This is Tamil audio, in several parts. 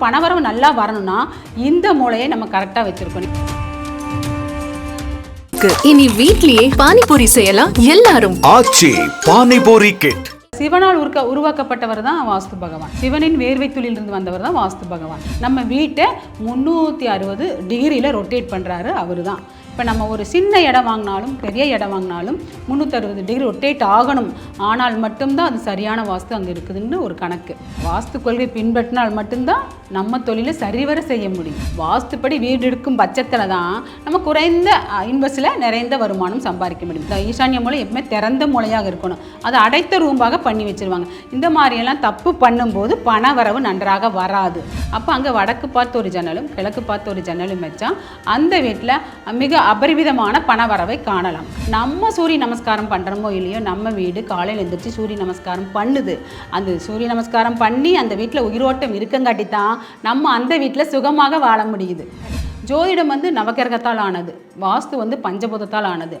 பணவரவு நல்லா வரணும்னா இந்த மூளையை நம்ம கரெக்டாக வச்சிருக்கணும். இனி வீட்லயே பானிபூரி செய்யலாம் எல்லாரும். ஆச்சி பானிபூரி கிட் சிவனால் உருக்க உருவாக்கப்பட்டவர் தான் வாஸ்து பகவான். சிவனின் வேர்வை துளியிலிருந்து வந்தவர் தான் வாஸ்து பகவான். நம்ம வீட்டை முந்நூற்றி அறுபது டிகிரியில் ரொட்டேட் பண்ணுறாரு அவர் தான் இப்போ நம்ம ஒரு சின்ன இடம் வாங்கினாலும் பெரிய இடம் வாங்கினாலும் முந்நூற்றறுபது டிகிரி ரொட்டேட் ஆகணும். ஆனால் மட்டும்தான் அது சரியான வாஸ்து அங்கே இருக்குதுன்னு ஒரு கணக்கு. வாஸ்து கொள்கை பின்பற்றினால் மட்டும்தான் நம்ம தொழிலை சரிவர செய்ய முடியும். வாஸ்துப்படி வீடு எடுக்கும் பட்சத்தில் தான் நம்ம குறைந்த இன்வெஸ்டில் நிறைந்த வருமானம் சம்பாதிக்க முடியும். இந்த ஈசான்ய மூலை எப்பவுமே திறந்த மூலையாக இருக்கணும். அதை அடைத்த ரூம்பாக பண்ணி வச்சுருவாங்க. இந்த மாதிரியெல்லாம் தப்பு பண்ணும்போது பண வரவு நன்றாக வராது. அப்போ அங்கே வடக்கு பார்த்து ஒரு ஜன்னலும் கிழக்கு பார்த்து ஒரு ஜன்னலும் வச்சா அந்த வீட்டில் மிக அபரிவிதமான பணவரவை காணலாம். நம்ம சூரிய நமஸ்காரம் பண்ணுறோமோ இல்லையோ நம்ம வீடு காலையில் எழுந்திரிச்சு சூரிய நமஸ்காரம் பண்ணுது. அந்த சூரிய நமஸ்காரம் பண்ணி அந்த வீட்டில் உயிரோட்டம் இருக்கங்காட்டி தான் நம்ம அந்த வீட்டில் சுகமாக வாழ முடியுது. ஜோதிடம் வந்து நவகிரகத்தால் ஆனது. வாஸ்து வந்து பஞ்சபூதத்தால் ஆனது.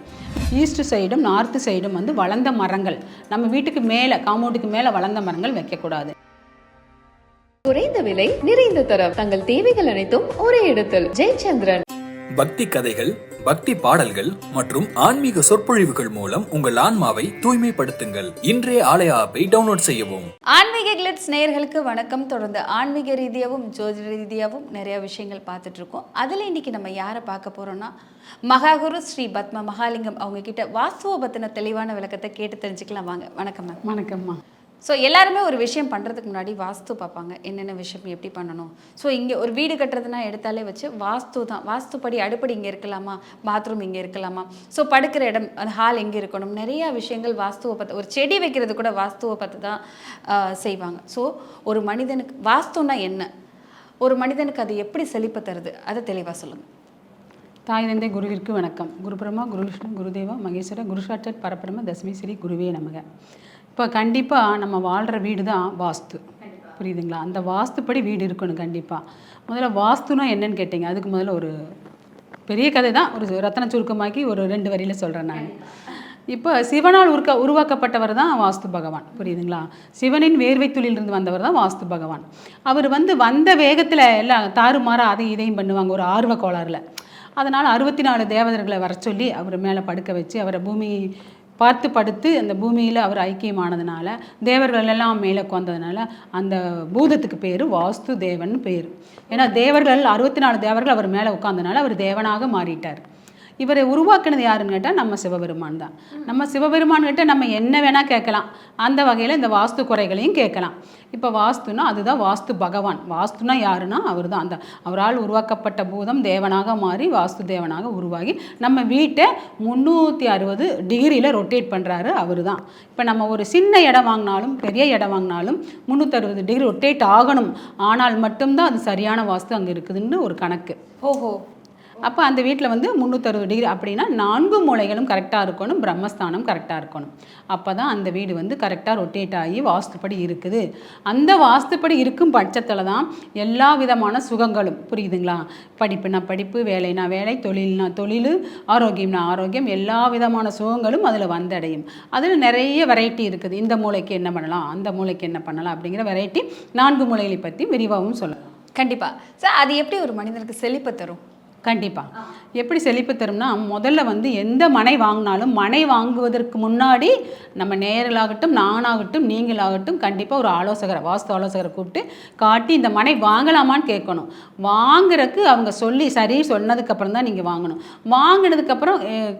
ஈஸ்ட் சைடும் நார்த்து சைடும் வந்து வளர்ந்த மரங்கள். நம்ம வீட்டுக்கு மேலே காம்பவுண்டுக்கு மேலே வளர்ந்த மரங்கள் வைக்கக்கூடாது. குறைந்த விலை நிறைந்த தரம். தங்கள் தேவைகள் அனைத்தும் ஒரே இடத்தில். ஜெயச்சந்திரன். பக்தி கதைகள் பக்தி பாடல்கள் மற்றும் ஆன்மீக சொற்பொழிவுகள் மூலம் உங்கள் ஆன்மாவை தூய்மைப்படுத்துங்கள். இன்றைய ஆலய ஆப்பை டவுன்லோட் செய்யவும். ஆன்மீக கிளிட்ஸ் நேயர்களுக்கு வணக்கம். தொடர்ந்து ஆன்மீக ரீதியாகவும் ஜோதிட ரீதியாகவும் நிறைய விஷயங்கள் பார்த்துட்டு இருக்கோம். அதில் இன்னைக்கு நம்ம யாரை பார்க்க போறோம்னா மகாகுரு ஸ்ரீ பத்ம மகாலிங்கம் அவங்க கிட்ட வாஸ்துவ பத்தின தெளிவான விளக்கத்தை கேட்டு தெரிஞ்சுக்கலாம். வாங்க வணக்கம் மேம். வணக்கம்மா ஸோ எல்லாருமே ஒரு விஷயம் பண்ணுறதுக்கு முன்னாடி வாஸ்து பார்ப்பாங்க. என்னென்ன விஷயம் எப்படி பண்ணணும்? ஸோ இங்கே ஒரு வீடு கட்டுறதுனா எடுத்தாலே வச்சு வாஸ்து தான். வாஸ்துப்படி அடுப்படி இங்கே இருக்கலாமா? பாத்ரூம் இங்கே இருக்கலாமா? ஸோ படுக்கிற இடம் அந்த ஹால் எங்கே இருக்கணும்? நிறையா விஷயங்கள் வாஸ்துவை பார்த்து ஒரு செடி வைக்கிறது கூட வாஸ்துவை பார்த்து தான் செய்வாங்க. ஸோ ஒரு மனிதனுக்கு வாஸ்துன்னா என்ன? ஒரு மனிதனுக்கு அது எப்படி செழிப்பு தருது? அதை தெளிவாக சொல்லுங்கள் தாய் தந்தை குருவிற்கு வணக்கம். குரு பிரம்மா குரு விஷ்ணு குருதேவா மகேஸ்வர குரு சாட்சத் பரபிரம தசமி ஸ்ரீ குருவே நமக. இப்போ கண்டிப்பாக நம்ம வாழ்கிற வீடு தான் வாஸ்து. புரியுதுங்களா? அந்த வாஸ்துப்படி வீடு இருக்கணும் கண்டிப்பாக முதல்ல வாஸ்துனா என்னன்னு கேட்டிங்க. அதுக்கு முதல்ல ஒரு பெரிய கதை தான் ஒரு ரத்தன சுருக்கமாக்கி ஒரு ரெண்டு வரியில் சொல்கிறேன் நான். இப்போ சிவனால் உருக்க உருவாக்கப்பட்டவர் தான் வாஸ்து பகவான். புரியுதுங்களா? சிவனின் வேர்வை துளியிலிருந்து வந்தவர் தான் வாஸ்து பகவான். அவர் வந்து வந்த வேகத்தில் எல்லாம் தாறுமாறாக அதையும் இதையும் பண்ணுவாங்க ஒரு ஆர்வ கோளாறில். அதனால் அறுபத்தி நாலு தேவதர்களை வர சொல்லி அவர் மேலே படுக்க வச்சு அவரை பூமி பார்த்து படுத்து அந்த பூமியில் அவர் ஐக்கியமானதுனால தேவர்கள் எல்லாம் மேலே உட்காந்ததுனால அந்த பூதத்துக்கு பேர் வாஸ்து தேவன் பேர். ஏன்னா தேவர்கள் அறுபத்தி நாலு தேவர்கள் அவர் மேலே உட்காந்தனால அவர் தேவனாக மாறிட்டார். இவரை உருவாக்கினது யாருன்னு கேட்டால் நம்ம சிவபெருமான் தான். நம்ம சிவபெருமான் கிட்ட நம்ம என்ன வேணால் கேட்கலாம். அந்த வகையில் இந்த வாஸ்து குறைகளையும் கேட்கலாம். இப்போ வாஸ்துனா அதுதான் வாஸ்து பகவான். வாஸ்துனா யாருன்னா அவர் தான் அந்த அவரால் உருவாக்கப்பட்ட பூதம் தேவனாக மாறி வாஸ்து தேவனாக உருவாகி நம்ம வீட்டை முந்நூற்றி அறுபது டிகிரியில் ரொட்டேட் பண்ணுறாரு அவர் தான் இப்போ நம்ம ஒரு சின்ன இடம் வாங்கினாலும் பெரிய இடம் வாங்கினாலும் முந்நூற்றறுபது டிகிரி ரொட்டேட் ஆகணும். ஆனால் மட்டும்தான் அது சரியான வாஸ்து அங்கே இருக்குதுன்னு ஒரு கணக்கு. ஓஹோ. அப்போ அந்த வீட்டில் வந்து முந்நூற்றறுபது டிகிரி அப்படின்னா நான்கு மூலைகளும் கரெக்டாக இருக்கணும் பிரம்மஸ்தானம் கரெக்டாக இருக்கணும். அப்போ தான் அந்த வீடு வந்து கரெக்டாக ரொட்டேட் ஆகி வாஸ்துப்படி இருக்குது. அந்த வாஸ்துப்படி இருக்கும் பட்சத்தில் தான் எல்லா விதமான சுகங்களும் புரியுதுங்களா? படிப்புனா படிப்பு வேலைனா வேலை தொழில்னா தொழில் ஆரோக்கியம்னா ஆரோக்கியம் எல்லா விதமான சுகங்களும் அதில் வந்தடையும். அதில் நிறைய வெரைட்டி இருக்குது. இந்த மூளைக்கு என்ன பண்ணலாம் அந்த மூளைக்கு என்ன பண்ணலாம் அப்படிங்கிற வெரைட்டி நான்கு மூலைகளை பற்றி விரிவாகவும் சொல்லலாம். கண்டிப்பாக சார் அது எப்படி ஒரு மனிதனுக்கு செழிப்பை தரும்? கண்டிப்பாக எப்படி செழிப்பு தரும்னா முதல்ல வந்து எந்த மனை வாங்கினாலும் மனை வாங்குவதற்கு முன்னாடி நம்ம நேரலாகட்டும் நானாகட்டும் நீங்களாகட்டும் கண்டிப்பாக ஒரு ஆலோசகரை வாஸ்து ஆலோசகரை கூப்பிட்டு காட்டி இந்த மனை வாங்கலாமான்னு கேட்கணும். வாங்குறதுக்கு அவங்க சொல்லி சரி சொன்னதுக்கப்புறம் தான் நீங்கள் வாங்கணும். வாங்கினதுக்கப்புறம்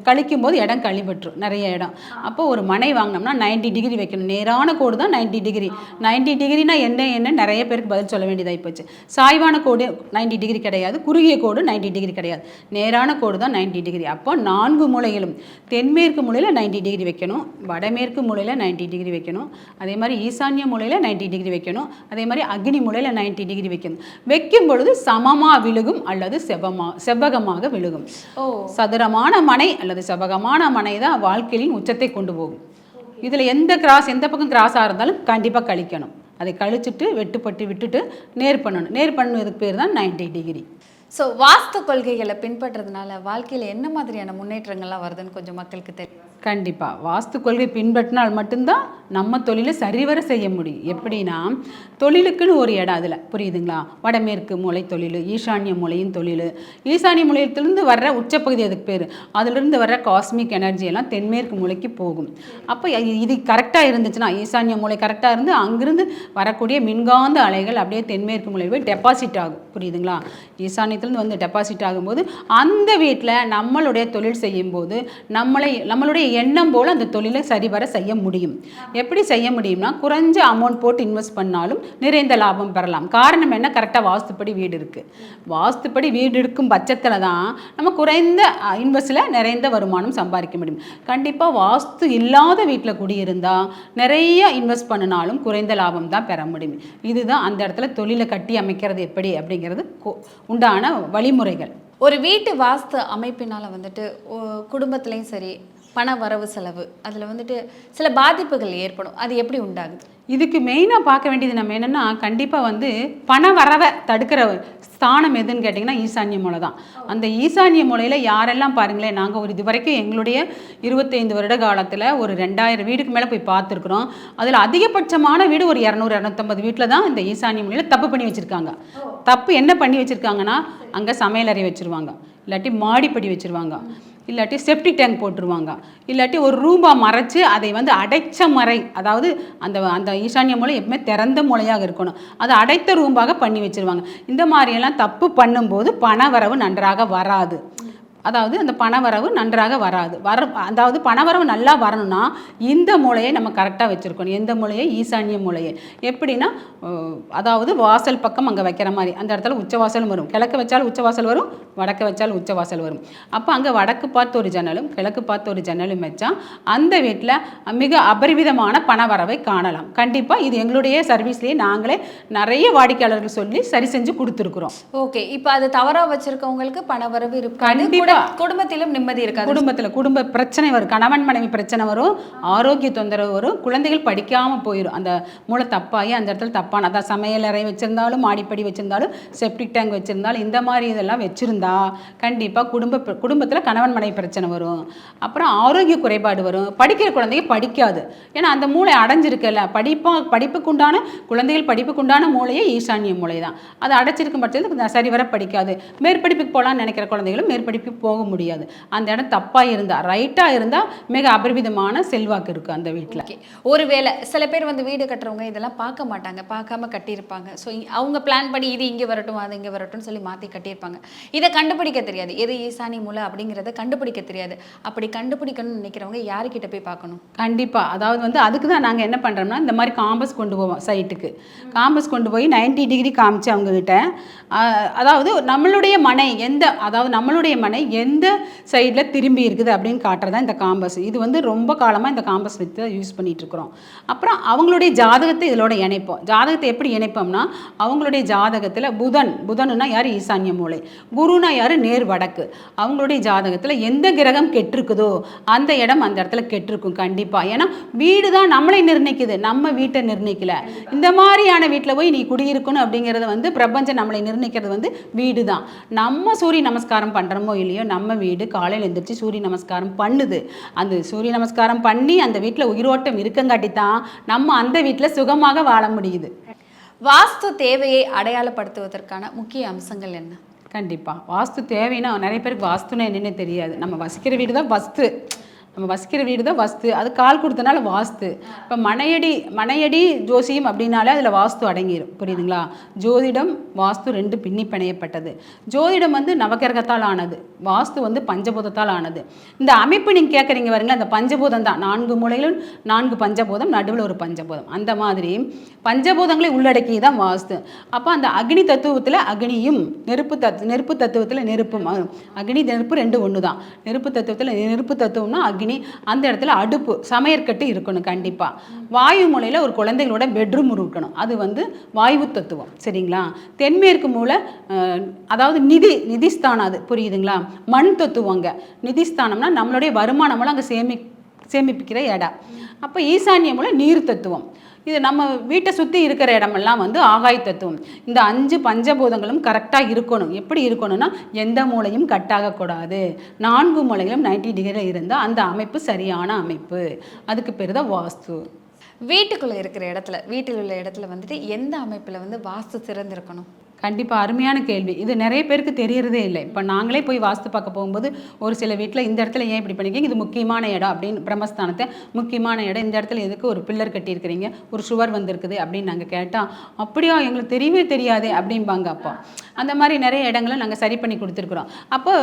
கழிக்கும் போது இடம் கழிபட்டுரும் நிறைய இடம். அப்போ ஒரு மனை வாங்கினோம்னா 90 டிகிரி வைக்கணும். நேரான கோடு தான் 90 டிகிரி 90 டிகிரினா என்ன என்ன நிறைய பேருக்கு பதில் சொல்ல வேண்டியதாக போச்சு. சாய்வான கோடு 90 டிகிரி கிடையாது. குறுகிய கோடு 90 டிகிரி கிடையாது. நேரான கோடு தான் 90 டிகிரி. அப்போ நான்கு மூலைகளும் தென்மேற்கு மூலையில் 90 டிகிரி வைக்கணும் வடமேற்கு மூலையில் 90 டிகிரி வைக்கணும் அதே மாதிரி ஈசான்ய மூலையில் 90 டிகிரி வைக்கணும் அதே மாதிரி அக்னி மூலையில் 90 டிகிரி வைக்கணும். வைக்கும் பொழுது சமமாக விழுகும் அல்லது செவ்வமா செவ்வகமாக விழுகும். சதுரமான மனை அல்லது செவ்வகமான மனை தான் வாழ்க்கையின் உச்சத்தை கொண்டு போகும். இதில் எந்த கிராஸ் எந்த பக்கம் கிராஸாக இருந்தாலும் கண்டிப்பாக கழிக்கணும். அதை கழிச்சிட்டு வெட்டுப்பட்டு விட்டுட்டு நேர் பண்ணணும். நேர் பண்ணுவதுக்கு பேர் தான் 90 டிகிரி. ஸோ வாஸ்து கொள்கைகளை பின்பற்றதுனால வாழ்க்கையில் என்ன மாதிரியான முன்னேற்றங்கள்லாம் வருதுன்னு கொஞ்சம் மக்களுக்கு தெரியும் கண்டிப்பாக வாஸ்து கொள்கை பின்பற்றினால் மட்டும்தான் நம்ம தொழிலை சரிவர செய்ய முடியும். எப்படின்னா தொழிலுக்குன்னு ஒரு இடம் அதில். புரியுதுங்களா? வடமேற்கு மூலை தொழில் ஈசானிய மூலையின் தொழில். ஈசானிய மூலையத்திலிருந்து வர்ற உச்சப்பகுதி அதுக்கு பேர். அதிலிருந்து வர்ற காஸ்மிக் எனர்ஜி எல்லாம் தென்மேற்கு மூலைக்கு போகும். அப்போ இது கரெக்டாக இருந்துச்சுன்னா ஈசானிய மூலை கரெக்டாக இருந்து அங்கிருந்து வரக்கூடிய மின்காந்த அலைகள் அப்படியே தென்மேற்கு மூலையில் போய் டெபாசிட் ஆகும். புரியுதுங்களா? ஈசானியத்துலேருந்து வந்து டெபாசிட் ஆகும்போது அந்த வீட்டில் நம்மளுடைய தொழில் செய்யும்போது நம்மளை நம்மளுடைய எண்ணம் போல் அந்த தொழிலை சரிவர செய்ய முடியும். எப்படி செய்ய முடியும்னா குறைஞ்ச அமௌண்ட் போட்டு இன்வெஸ்ட் பண்ணாலும் நிறைந்த லாபம் பெறலாம். காரணம் என்ன? கரெக்டாக வாஸ்துப்படி வீடு இருக்குது வாஸ்துப்படி வீடு இருக்கும் பட்சத்தில் தான் நம்ம குறைந்த இன்வெஸ்டில் நிறைந்த வருமானம் சம்பாதிக்க முடியும். கண்டிப்பாக வாஸ்து இல்லாத வீட்டில் குடியிருந்தால் நிறைய இன்வெஸ்ட் பண்ணினாலும் குறைந்த லாபம் தான் பெற முடியும். இதுதான் அந்த இடத்துல தொழிலை கட்டி அமைக்கிறது எப்படி அப்படிங்கிறது கொ- உண்டான வழிமுறைகள். ஒரு வீட்டு வாஸ்து அமைப்பினால் வந்துட்டு குடும்பத்துலேயும் சரி பண வரவு செலவு. அதில் வந்துட்டு சில பாதிப்புகள் ஏற்படும். அது எப்படி உண்டாகுது? இதுக்கு மெயினாக பார்க்க வேண்டியது நம்ம என்னென்னா கண்டிப்பாக வந்து பண வரவை தடுக்கிற ஸ்தானம் எதுன்னு கேட்டிங்கன்னா ஈசான்ய மூலை தான். அந்த ஈசான்ய மூலையில் யாரெல்லாம் பாருங்களேன் நாங்கள் ஒரு இது வரைக்கும் எங்களுடைய இருபத்தைந்து வருட காலத்தில் ஒரு ரெண்டாயிரம் வீடுக்கு மேலே போய் பார்த்துருக்குறோம். அதில் அதிகபட்சமான வீடு ஒரு இரநூறு இரநூத்தம்பது வீட்டில் தான் இந்த ஈசான்ய மூலையில் தப்பு பண்ணி வச்சுருக்காங்க. தப்பு என்ன பண்ணி வச்சுருக்காங்கன்னா அங்கே சமையலறை வச்சுருவாங்க. இல்லாட்டி மாடிப்படி வச்சுருவாங்க. இல்லாட்டி செப்டிக் டேங்க் போட்டுருவாங்க. இல்லாட்டி ஒரு ரூபா மறைச்சு அதை வந்து அடைச்ச மறை அதாவது அந்த அந்த ஈசான்ய மூலை எப்பவுமே திறந்த மூலையாக இருக்கணும். அதை அடைத்த ரூம்பாக பண்ணி வச்சிருவாங்க. இந்த மாதிரியெல்லாம் தப்பு பண்ணும்போது பண வரவு நன்றாக வராது. அதாவது அந்த பணவரவு நன்றாக வராது. வர அதாவது பணவரவு நல்லா வரணும்னா இந்த மூலையை நம்ம கரெக்டாக வச்சுருக்கணும். எந்த மூலையை ஈசான்ய மூலையை எப்படின்னா அதாவது வாசல் பக்கம் அங்கே வைக்கிற மாதிரி. அந்த இடத்துல உச்சவாசலும் வரும். கிழக்கு வச்சாலும் உச்சவாசல் வரும் வடக்கு வச்சாலும் உச்சவாசல் வரும். அப்போ அங்கே வடக்கு பார்த்து ஒரு ஜன்னலும் கிழக்கு பார்த்து ஒரு ஜன்னலும் வச்சா அந்த வீட்டில் மிக அபரிவிதமான பணவரவை காணலாம். கண்டிப்பாக இது எங்களுடைய சர்வீஸ்லேயே நாங்களே நிறைய வாடிக்கையாளர்கள் சொல்லி சரி செஞ்சு கொடுத்துருக்குறோம். ஓகே. இப்போ அது தவறாக வச்சிருக்கவங்களுக்கு பண வரவு இருக்காது. கண்டிப்பா. கூட- குடும்பத்திலும் நிம்மதி இருக்காது. குடும்பத்தில் குடும்ப பிரச்சனை வரும். கணவன் மனைவி பிரச்சனை வரும். ஆரோக்கிய தொந்தரவு வரும். குழந்தைகள் படிக்காமல் போயிடும் அந்த மூளை தப்பாகி அந்த இடத்துல தப்பான அதான் சமையலறை வச்சுருந்தாலும் மாடிப்படி வச்சுருந்தாலும் செப்டிக் டேங்க் வச்சுருந்தாலும் இந்த மாதிரி இதெல்லாம் வச்சுருந்தா கண்டிப்பாக குடும்ப குடும்பத்தில் கணவன் மனைவி பிரச்சனை வரும். அப்புறம் ஆரோக்கிய குறைபாடு வரும். படிக்கிற குழந்தைங்க படிக்காது. ஏன்னா அந்த மூளை அடைஞ்சிருக்குல்ல. படிப்பா படிப்புக்குண்டான குழந்தைகள் படிப்புக்குண்டான மூளையே ஈசான்ய மூளை தான் அது அடைச்சிருக்கும் பட்சத்தில் சரிவர படிக்காது. மேற்படிப்புக்கு போகலான்னு நினைக்கிற குழந்தைகளும் மேற்படிப்புக்கு போக முடியாது. அந்த இடம் தப்பாக இருந்தால் ரைட்டாக இருந்தால் மிக அபரிவிதமான செல்வாக்கு இருக்குது அந்த வீட்டில் ஒருவேளை சில பேர் வந்து வீடு கட்டுறவங்க இதெல்லாம் பார்க்க மாட்டாங்க பார்க்காம கட்டியிருப்பாங்க. ஸோ அவங்க பிளான் பண்ணி இது இங்கே வரட்டும் அது இங்கே வரட்டும்னு சொல்லி மாற்றி கட்டியிருப்பாங்க. இதை கண்டுபிடிக்க தெரியாது. எது ஈசானி மூலை அப்படிங்கிறத கண்டுபிடிக்க தெரியாது. அப்படி கண்டுபிடிக்கணும்னு நினைக்கிறவங்க யாருக்கிட்ட போய் பார்க்கணும்? கண்டிப்பாக அதாவது வந்து அதுக்கு தான் நாங்கள் என்ன பண்ணுறோம்னா இந்த மாதிரி காம்பஸ் கொண்டு போவோம் சைட்டுக்கு காம்பஸ் கொண்டு போய் 90 டிகிரி காமிச்சு அவங்கக்கிட்ட அதாவது நம்மளுடைய மனை எந்த அதாவது நம்மளுடைய மனை எந்த சைடில் திரும்பி இருக்குது அப்படின்னு காட்டுறதா இந்த காம்பஸ் இது வந்து ரொம்ப காலமாக இந்த காம்பஸ் வித்து யூஸ் பண்ணிகிட்ருக்குறோம் அப்புறம் அவங்களுடைய ஜாதகத்தை இதோட இணைப்போம். ஜாதகத்தை எப்படி இணைப்போம்னா அவங்களுடைய ஜாதகத்தில் புதன். புதனுனா யார்? ஈசான்ய மூலை. குருனா யார்? நேர் வடக்கு. அவங்களுடைய ஜாதகத்தில் எந்த கிரகம் கெட்டிருக்குதோ அந்த இடம் அந்த இடத்துல கெட்டிருக்கும் கண்டிப்பாக ஏன்னா வீடு தான் நம்மளை நிர்ணயிக்குது. நம்ம வீட்டை நிர்ணயிக்கல. இந்த மாதிரியான வீட்டில் போய் நீ குடியிருக்கணும் அப்படிங்கிறத வந்து பிரபஞ்சம் நம்மளை நிர்ணயிக்கிறது வந்து வீடு தான் நம்ம சூரிய நமஸ்காரம் பண்ணுறோமோ இல்லையோ நம்ம வீடு காலையில் எந்திரிச்சு சூரிய நமஸ்காரம் பண்ணுது. அந்த சூரிய நமஸ்காரம் பண்ணி அந்த வீட்டில் உயிரோட்டம் இருக்கங்காட்டி தான் நம்ம அந்த வீட்டில் சுகமாக வாழ முடியுது. வாஸ்து தேவையை அடையாளப்படுத்துவதற்கான முக்கிய அம்சங்கள் என்ன? கண்டிப்பாக வாஸ்து தேவைன்னா நிறைய பேருக்கு வாஸ்துன்னு என்னன்னு தெரியாது. நம்ம வசிக்கிற வீடு தான் வஸ்து. நம்ம வசிக்கிற வீடு தான் வஸ்து. அது கால் கொடுத்தனால வாஸ்து. இப்போ மனையடி மனையடி ஜோசியம் அப்படின்னாலே அதில் வாஸ்து அடங்கிடும் புரியுதுங்களா? ஜோதிடம் வாஸ்து ரெண்டு பின்னி பிணையப்பட்டது ஜோதிடம் வந்து நவகிரகத்தால் ஆனது. வாஸ்து வந்து பஞ்சபூதத்தால் ஆனது. இந்த அமைப்பு நீங்கள் கேட்குறீங்க வரீங்களா அந்த பஞ்சபூதம் தான். நான்கு மூலையிலும் நான்கு பஞ்சபூதம் நடுவில் ஒரு பஞ்சபூதம். அந்த மாதிரி பஞ்சபூதங்களை உள்ளடக்கி தான் வாஸ்து. அப்போ அந்த அக்னி தத்துவத்தில் அக்னியும் நெருப்பு தத்து நெருப்பு தத்துவத்தில் நெருப்பும். அக்னி நெருப்பு ரெண்டு ஒன்று தான் நெருப்பு தத்துவத்தில் நெருப்பு தத்துவம்னா அக்னி. அந்த இடத்துல அடுப்பு சமையற்கட்டு இருக்கணும் கண்டிப்பாக வாயு மூலையில் ஒரு குழந்தைகளோட பெட்ரூம் இருக்கணும். அது வந்து வாயு தத்துவம். சரிங்களா? தென்மேற்கு மூலை அதாவது நிதி நிதிஸ்தானம் அது. புரியுதுங்களா? மண் தத்துவங்க நிதிஸ்தானம்னா நம்மளுடைய வருமானமெல்லாம் அங்கே சேமி சேமிப்பிக்கிற இடம். அப்போ ஈசான்ய மூலம் நீர் தத்துவம். இது நம்ம வீட்டை சுற்றி இருக்கிற இடமெல்லாம் வந்து ஆகாயத்தத்துவம் இந்த அஞ்சு பஞ்சபூதங்களும் கரெக்டாக இருக்கணும். எப்படி இருக்கணும்னா எந்த மூலையும் கட்டாகக்கூடாது. நான்கு மூளைகளும் நைன்டி டிகிரியில் இருந்தால் அந்த அமைப்பு சரியான அமைப்பு. அதுக்கு பேர் தான் வாஸ்து. வீட்டுக்குள்ளே இருக்கிற இடத்துல வீட்டில் உள்ள இடத்துல வந்துட்டு எந்த அமைப்பில் வந்து வாஸ்து சிறந்திருக்கணும்? கண்டிப்பாக அருமையான கேள்வி. இது நிறைய பேருக்கு தெரியறதே இல்லை. இப்போ நாங்களே போய் வாஸ்து பார்க்க போகும்போது ஒரு சில வீட்டில் இந்த இடத்துல ஏன் இப்படி பண்ணிக்கிங்க இது முக்கியமான இடம் அப்படின்னு பிரம்மஸ்தானத்தை முக்கியமான இடம் இந்த இடத்துல எதுக்கு ஒரு பில்லர் கட்டியிருக்கிறீங்க? ஒரு சுவர் வந்திருக்குது அப்படின்னு நாங்கள் கேட்டால் அப்படியா? எங்களுக்கு தெரியவே தெரியாதே அப்படிம்பாங்க அப்பா. அந்த மாதிரி நிறைய இடங்களை நாங்கள் சரி பண்ணி கொடுத்துருக்குறோம். அப்போ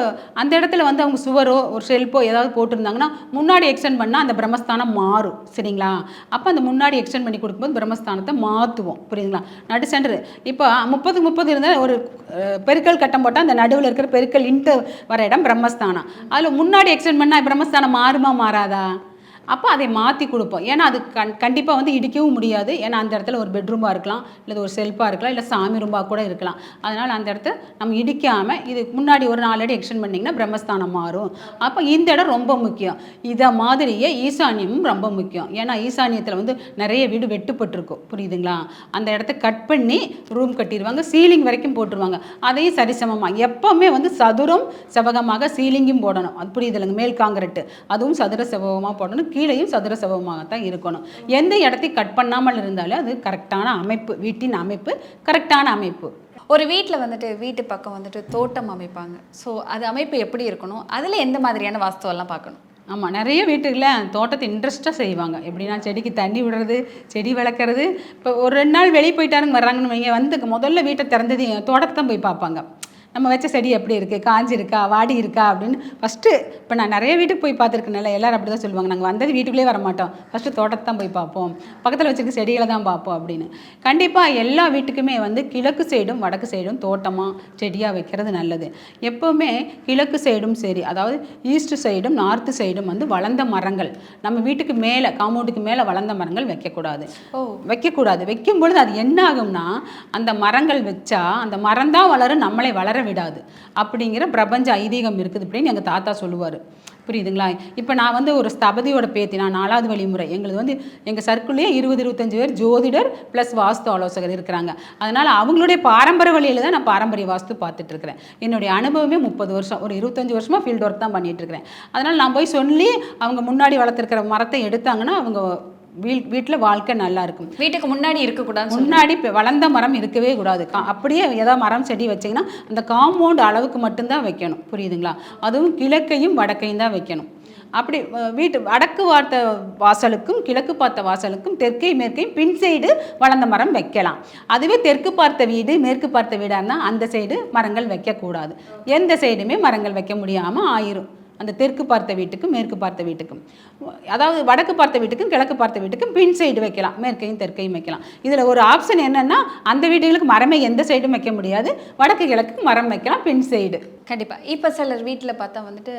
அந்த இடத்துல வந்து அவங்க சுவரோ ஒரு ஷெல்ஃபோ ஏதாவது போட்டிருந்தாங்கன்னா முன்னாடி எக்ஸ்டெண்ட் பண்ணால் அந்த பிரம்மஸ்தானம் மாறும். சரிங்களா? அப்போ அந்த முன்னாடி எக்ஸ்டெண்ட் பண்ணி கொடுக்கும்போது பிரம்மஸ்தானத்தை மாற்றுவோம் புரியுதுங்களா? நடு சென்டர் இப்போ முப்பது முப்பது இருந்தால் ஒரு பெருக்கல் கட்டம் போட்டால் அந்த நடுவில் இருக்கிற பெருக்கல் இன்ட்டு வர இடம் பிரம்மஸ்தானம். அதில் முன்னாடி எக்ஸ்டெண்ட் பண்ணால் பிரம்மஸ்தானம் மாறுமா மாறாதா? அப்போ அதை மாற்றி கொடுப்போம். ஏன்னா அது கண் கண்டிப்பாக வந்து இடிக்கவும் முடியாது. ஏன்னா அந்த இடத்துல ஒரு பெட்ரூமாக இருக்கலாம் இல்லை ஒரு செல்ஃபாக இருக்கலாம் இல்லை சாமி ரூமாக கூட இருக்கலாம். அதனால் அந்த இடத்த நம்ம இடிக்காமல் இது முன்னாடி ஒரு நாலு அடி எக்ஸ்டெண்ட் பண்ணிங்கன்னா பிரம்மஸ்தானம் மாறும். அப்போ இந்த இடம் ரொம்ப முக்கியம். இதை மாதிரியே ஈசானியமும் ரொம்ப முக்கியம். ஏன்னா ஈசானியத்தில் வந்து நிறைய வீடு வெட்டுப்பட்டிருக்கும். புரியுதுங்களா? அந்த இடத்த கட் பண்ணி ரூம் கட்டிடுவாங்க. சீலிங் வரைக்கும் போட்டுருவாங்க. அதையும் சரிசமமாக எப்போவுமே வந்து சதுரம் செவகமாக சீலிங்கும் போடணும். அது புரியுதுலங்க மேல் காங்கிரட்டு அதுவும் சதுர செவகமாக போடணும். கீழேயும் சதுர செவகமாகத்தான் இருக்கணும். எந்த இடத்தையும் கட் பண்ணாமல் இருந்தாலே அது கரெக்டான அமைப்பு வீட்டின் அமைப்பு கரெக்டான அமைப்பு. ஒரு வீட்டில் வந்துட்டு வீட்டு பக்கம் வந்துட்டு தோட்டம் அமைப்பாங்க. ஸோ அது அமைப்பு எப்படி இருக்கணும்? அதில் எந்த மாதிரியான வாஸ்துவெல்லாம் பார்க்கணும்? ஆமாம் நிறைய வீட்டுகளில் தோட்டத்தை இன்ட்ரெஸ்ட்டாக செய்வாங்க. எப்படின்னா செடிக்கு தண்ணி விடுறது செடி வளர்க்குறது. இப்போ ஒரு ரெண்டு நாள் வெளியே போயிட்டாருங்க வர்றாங்கன்னு வைங்க வந்து முதல்ல வீட்டை திறந்தது தோட்டத்தை தான் போய் பார்ப்பாங்க. நம்ம வச்ச செடி எப்படி இருக்குது காஞ்சி இருக்கா? வாடி இருக்கா? அப்படின்னு ஃபஸ்ட்டு இப்போ நான் நிறைய வீட்டுக்கு போய் பார்த்துருக்கேன்ல எல்லாரும் அப்படி தான் சொல்லுவாங்க. நாங்கள் வந்தது வீட்டுக்குள்ளே வர மாட்டோம் ஃபஸ்ட்டு தோட்டத்தை தான் போய் பார்ப்போம். பக்கத்தில் வச்சிருக்க செடிகளை தான் பார்ப்போம் அப்படின்னு. கண்டிப்பாக எல்லா வீட்டுக்குமே வந்து கிழக்கு சைடும் வடக்கு சைடும் தோட்டமாக செடியாக வைக்கிறது நல்லது. எப்போவுமே கிழக்கு சைடும் சரி அதாவது ஈஸ்ட் சைடும் நார்த்து சைடும் வந்து வளர்ந்த மரங்கள். நம்ம வீட்டுக்கு மேலே காம்பவுண்டுக்கு மேலே வளர்ந்த மரங்கள் வைக்கக்கூடாது. ஓ. வைக்கக்கூடாது. வைக்கும் பொழுது அது என்ன ஆகும்னா அந்த மரங்கள் வச்சா அந்த மரம் தான் வளரும் நம்மளை வளர விடாது. அப்படிங்கிற பிரபஞ்ச ஐதீகம் இருக்குது அப்படின்னு எங்கள் தாத்தா சொல்லுவார். புரியுதுங்களா? இப்போ நான் வந்து ஒரு ஸ்தபதியோட பேத்தி நான் நாலாவது வழிமுறை. எங்களுக்கு வந்து எங்கள் சர்க்கிள்லேயே இருபது இருபத்தஞ்சு பேர் ஜோதிடர் ப்ளஸ் வாஸ்து ஆலோசகர் இருக்கிறாங்க. அதனால் அவங்களுடைய பாரம்பரிய வழியில் தான் நான் பாரம்பரிய வாஸ்து பார்த்துட்டு இருக்கிறேன் என்னுடைய அனுபவமே முப்பது வருஷம் ஒரு இருபத்தஞ்சு வருஷமாக ஃபீல்டு ஒர்க் தான் பண்ணிட்டு இருக்கிறேன் அதனால் நான் போய் சொல்லி அவங்க முன்னாடி வளர்த்துருக்கிற மரத்தை எடுத்தாங்கன்னா அவங்க வீட்டில் வாழ்க்கை நல்லா இருக்கும் வீட்டுக்கு முன்னாடி இருக்கக்கூடாதுன்னு முன்னாடி இப்ப வளர்ந்த மரம் இருக்கவே கூடாது. கா- அப்படியே ஏதாவது மரம் செடி வச்சீங்கன்னா அந்த காம்பவுண்ட் அளவுக்கு மட்டும்தான் வைக்கணும். புரியுதுங்களா? அதுவும் கிழக்கையும் வடக்கையும் தான் வைக்கணும். அப்படி வீட்டு வடக்கு பார்த்த வாசலுக்கும் கிழக்கு பார்த்த வாசலுக்கும் தெற்கை மேற்கையும் பின் சைடு வளர்ந்த மரம் வைக்கலாம். அதுவே தெற்கு பார்த்த வீடு மேற்கு பார்த்த வீடாக இருந்தால் அந்த சைடு மரங்கள் வைக்கக்கூடாது. எந்த சைடுமே மரங்கள் வைக்க முடியாமல் ஆயிரும். அந்த தெற்கு பார்த்த வீட்டுக்கும் மேற்கு பார்த்த வீட்டுக்கும். அதாவது வடக்கு பார்த்த வீட்டுக்கும் கிழக்கு பார்த்த வீட்டுக்கும் பின் சைடு வைக்கலாம். மேற்கையும் தெற்கையும் வைக்கலாம். இதில் ஒரு ஆப்ஷன் என்னென்னா அந்த வீடுகளுக்கு மரமே எந்த சைடும் வைக்க முடியாது. வடக்கு கிழக்கு மரம் வைக்கலாம் பின் சைடு கண்டிப்பாக இப்போ சிலர் வீட்டில் பார்த்தா வந்துட்டு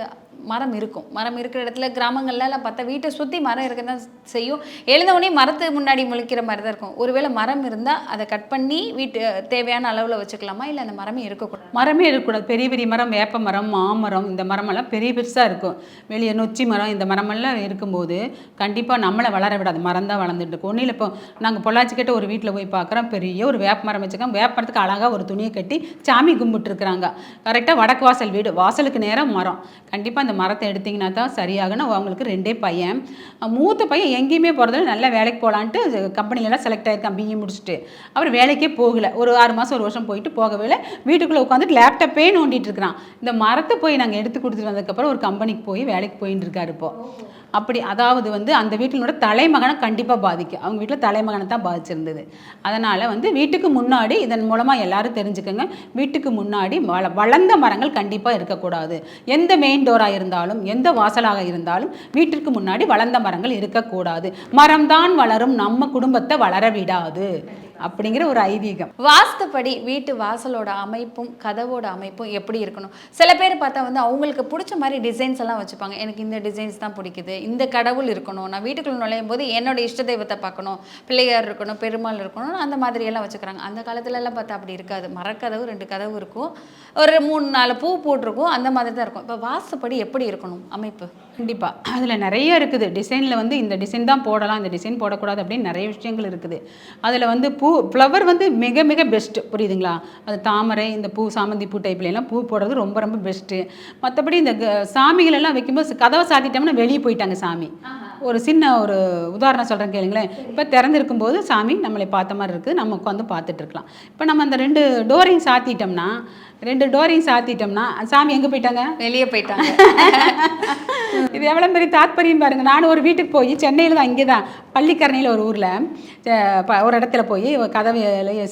மரம் இருக்கும். மரம் இருக்கிற இடத்துல கிராமங்கள்ல எல்லாம் பார்த்தா வீட்டை சுற்றி மரம் இருக்க தான் செய்யும். எழுந்தவொடனே மரத்து முன்னாடி முழிக்கிற மாதிரி தான் இருக்கும். ஒருவேளை மரம் இருந்தால் அதை கட் பண்ணி வீட்டு தேவையான அளவில் வச்சுக்கலாமா? இல்லை அந்த மரமே இருக்கக்கூடாது? மரமே இருக்கக்கூடாது. பெரிய பெரிய மரம் வேப்ப மரம் மாமரம் இந்த மரமெல்லாம் பெரிய பெருசாக இருக்கும். வெளியே நொச்சி மரம் இந்த மரமெல்லாம் இருக்கும்போது கண்டிப்பாக நம்மளை வளர விடாது. மரம் தான் வளர்ந்துட்டு இருக்கும். ஒன்றும் இப்போ நாங்கள் பொள்ளாச்சி கிட்ட ஒரு வீட்டில் போய் பார்க்குறோம் பெரிய ஒரு வேப்ப மரம் வச்சுருக்கோம் வேப்ப மரத்துக்கு அழகாக ஒரு துணியை கட்டி சாமி கும்பிட்டுருக்குறாங்க. கரெக்டாக வடக்கு வாசல் வீடு. வாசலுக்கு நேரம் மரம். கண்டிப்பாக அந்த மரத்தை எடுத்தீங்கன்னா தான் சரியாகணும் அவங்களுக்கு ரெண்டே பையன். மூத்த பையன் எங்கேயுமே போகிறதில்ல நல்ல வேலைக்கு போகலான்ட்டு கம்பெனிலலாம் செலக்ட் ஆகிருக்கான் பிஇ முடிச்சுட்டு. அவர் வேலைக்கே போகல. ஒரு ஆறு மாதம் ஒரு வருஷம் போயிட்டு போகவே இல்லை. வீட்டுக்குள்ளே உட்காந்துட்டு லேப்டாப்பே நோண்டிட்டு இருக்கிறான். இந்த மரத்தை போய் நாங்கள் எடுத்து கொடுத்துட்டு வந்ததுக்கப்புறம் ஒரு கம்பெனிக்கு போய் வேலைக்கு போயின்னு இருக்காரு இப்போது அப்படி அதாவது வந்து அந்த வீட்டிலோட தலைமகனை கண்டிப்பாக பாதிக்கும். அவங்க வீட்டில் தலைமகனை தான் பாதிச்சிருந்தது. அதனால் வந்து வீட்டுக்கு முன்னாடி இதன் மூலமாக எல்லாரும் தெரிஞ்சுக்கோங்க வீட்டுக்கு முன்னாடி வள வளர்ந்த மரங்கள் கண்டிப்பாக இருக்கக்கூடாது. எந்த மெயின் டோராக இருந்தாலும் எந்த வாசலாக இருந்தாலும் வீட்டிற்கு முன்னாடி வளர்ந்த மரங்கள் இருக்கக்கூடாது. மரம்தான் வளரும் நம்ம குடும்பத்தை வளர விடாது. அப்படிங்கிற ஒரு ஐதீகம். வாஸ்துப்படி வீட்டு வாசலோட அமைப்பும் கதவோட அமைப்பும் எப்படி இருக்கணும்? சில பேர் பார்த்தா வந்து அவங்களுக்கு பிடிச்ச மாதிரி டிசைன்ஸ் எல்லாம் வச்சுப்பாங்க. எனக்கு இந்த டிசைன்ஸ் தான் பிடிக்குது. இந்த கடவுள் இருக்கணும். நான் வீட்டுக்குள்ள நுழையும் போது என்னோட இஷ்ட தெய்வத்தை பார்க்கணும். பிள்ளையார் இருக்கணும் பெருமாள் இருக்கணும் அந்த மாதிரி எல்லாம் வச்சுக்கிறாங்க. அந்த காலத்துல எல்லாம் பார்த்தா அப்படி இருக்காது. மரக்கதவு ரெண்டு கதவு இருக்கும். ஒரு மூணு நாலு பூ போட்டிருக்கும். அந்த மாதிரி தான் இருக்கும். இப்போ வாஸ்துப்படி எப்படி இருக்கணும்? அமைப்பு. கண்டிப்பாக அதில் நிறைய இருக்குது. டிசைனில் வந்து இந்த டிசைன் தான் போடலாம். இந்த டிசைன் போடக்கூடாது அப்படின்னு நிறைய விஷயங்கள் இருக்குது. அதில் வந்து பூ ஃப்ளவர் வந்து மிக மிக பெஸ்ட்டு புரியுதுங்களா? அது தாமரை இந்த பூ சாமந்தி பூ டைப்ல எல்லாம் பூ போடுறது ரொம்ப ரொம்ப பெஸ்ட்டு மற்றபடி இந்த க- சாமிகள் எல்லாம் வைக்கும்போது கதவை சாத்திட்டோம்னா வெளியே போயிட்டாங்க சாமி. ஒரு சின்ன ஒரு உதாரணம் சொல்கிறேன் கேளுங்களேன். இப்போ திறந்திருக்கும் போது சாமி நம்மளை பார்த்த மாதிரி இருக்குது நம்ம உட்காந்து பார்த்துட்டு இருக்கலாம். இப்போ நம்ம அந்த ரெண்டு டோரையும் சாத்திட்டோம்னா ரெண்டு டோரையும் சாத்திட்டோம்னா சாமி எங்கே போயிட்டாங்க? வெளியே போயிட்டாங்க. இது எவ்வளோ பெரிய தாத்பரியம் பாருங்க. நானும் ஒரு வீட்டுக்கு போய் சென்னையில் தான் இங்கே தான் பள்ளிக்கரணையில் ஒரு ஊரில் ஒரு இடத்துல போய் கதவு